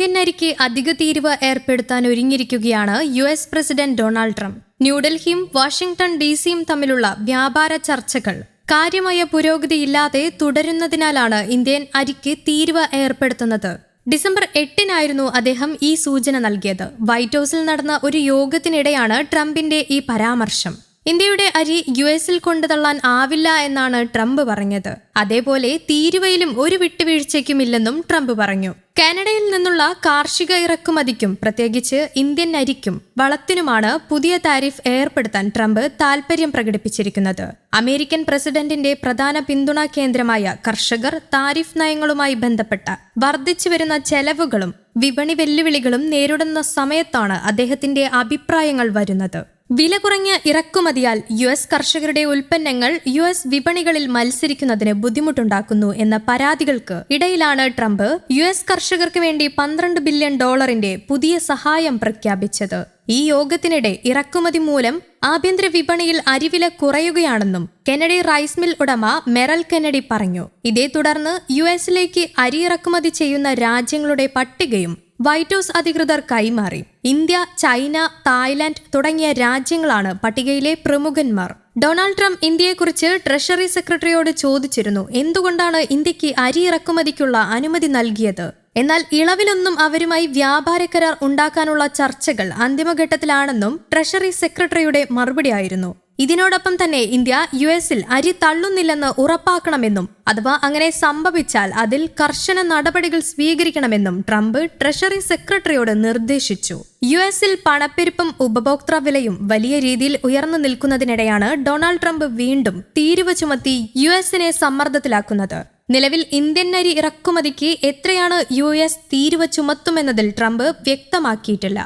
Indian അരിക്ക് അധിക തീരുവ ഏർപ്പെടുത്താൻ ഒരുങ്ങിയിരിക്കുകയാണ് U S president Donald Trump. ന്യൂഡൽഹിയും Washington D സിയും തമ്മിലുള്ള വ്യാപാര ചർച്ചകൾ കാര്യമായ പുരോഗതിയില്ലാതെ തുടരുന്നതിനാലാണ് ഇന്ത്യൻ അരിക്ക് തീരുവ ഏർപ്പെടുത്തുന്നത്. ഡിസംബർ എട്ടിനായിരുന്നു അദ്ദേഹം ഈ സൂചന നൽകിയത്. വൈറ്റ് ഹൌസിൽ നടന്ന ഒരു യോഗത്തിനിടെയാണ് ട്രംപിന്റെ ഈ പരാമർശം. ഇന്ത്യയുടെ അരി യു എസിൽ കൊണ്ടുതള്ളാൻ ആവില്ല എന്നാണ് ട്രംപ് പറഞ്ഞത്. അതേപോലെ തീരുവയിലും ഒരു വിട്ടുവീഴ്ചയ്ക്കുമില്ലെന്നും ട്രംപ് പറഞ്ഞു. കാനഡയിൽ നിന്നുള്ള കാർഷിക ഇറക്കുമതിക്കും പ്രത്യേകിച്ച് ഇന്ത്യൻ അരിക്കും വളത്തിനുമാണ് പുതിയ താരിഫ് ഏർപ്പെടുത്താൻ ട്രംപ് താൽപര്യം പ്രകടിപ്പിച്ചിരിക്കുന്നത്. അമേരിക്കൻ പ്രസിഡന്റിന്റെ പ്രധാന പിന്തുണാ കേന്ദ്രമായ കർഷകർ താരിഫ് നയങ്ങളുമായി ബന്ധപ്പെട്ട വർദ്ധിച്ചുവരുന്ന ചെലവുകളും വിപണി വെല്ലുവിളികളും നേരിടുന്ന സമയത്താണ് അദ്ദേഹത്തിന്റെ അഭിപ്രായങ്ങൾ വരുന്നത്. വില കുറഞ്ഞ ഇറക്കുമതിയാൽ യു എസ് കർഷകരുടെ ഉൽപ്പന്നങ്ങൾ യു എസ് വിപണികളിൽ മത്സരിക്കുന്നതിന് ബുദ്ധിമുട്ടുണ്ടാക്കുന്നു എന്ന പരാതികൾക്ക് ഇടയിലാണ് ട്രംപ് യു എസ് കർഷകർക്ക് വേണ്ടി പന്ത്രണ്ട് ബില്യൺ ഡോളറിന്റെ പുതിയ സഹായം പ്രഖ്യാപിച്ചത്. ഈ യോഗത്തിനിടെ ഇറക്കുമതി മൂലം ആഭ്യന്തര വിപണിയിൽ അരിവില കുറയുകയാണെന്നും കെനഡി റൈസ് മിൽ ഉടമ മെറൽ കെനഡി പറഞ്ഞു. ഇതേ തുടർന്ന് യു എസിലേക്ക് അരി ഇറക്കുമതി ചെയ്യുന്ന രാജ്യങ്ങളുടെ പട്ടികയും വൈറ്റ് ഹൌസ് അധികൃതർ കൈമാറി. ഇന്ത്യ ചൈന തായ്ലാന്റ് തുടങ്ങിയ രാജ്യങ്ങളാണ് പട്ടികയിലെ പ്രമുഖന്മാർ. ഡൊണാൾഡ് ട്രംപ് ഇന്ത്യയെക്കുറിച്ച് ട്രഷറി സെക്രട്ടറിയോട് ചോദിച്ചിരുന്നു എന്തുകൊണ്ടാണ് ഇന്ത്യയ്ക്ക് അരി ഇറക്കുമതിക്കുള്ള അനുമതി നൽകിയത്? എന്നാൽ ഇളവിലൊന്നും അവരുമായി വ്യാപാര കരാർ ഉണ്ടാക്കാനുള്ള ചർച്ചകൾ അന്തിമഘട്ടത്തിലാണെന്നും ട്രഷറി സെക്രട്ടറിയുടെ മറുപടിയായിരുന്നു. ഇതിനോടൊപ്പം തന്നെ ഇന്ത്യ യു എസിൽ അരി തള്ളുന്നില്ലെന്ന് ഉറപ്പാക്കണമെന്നും അഥവാ അങ്ങനെ സംഭവിച്ചാൽ അതിൽ കർശന നടപടികൾ സ്വീകരിക്കണമെന്നും ട്രംപ് ട്രഷറി സെക്രട്ടറിയോട് നിർദ്ദേശിച്ചു. യു എസിൽ പണപ്പെരുപ്പും ഉപഭോക്തൃ വിലയും വലിയ രീതിയിൽ ഉയർന്നു നിൽക്കുന്നതിനിടെയാണ് ഡൊണാൾഡ് ട്രംപ് വീണ്ടും തീരുവ ചുമത്തി യു എസിനെ സമ്മർദ്ദത്തിലാക്കുന്നത്. നിലവിൽ ഇന്ത്യൻ അരി ഇറക്കുമതിക്ക് എത്രയാണ് യു എസ് തീരുവ ചുമത്തുമെന്നതിൽ ട്രംപ് വ്യക്തമാക്കിയിട്ടില്ല.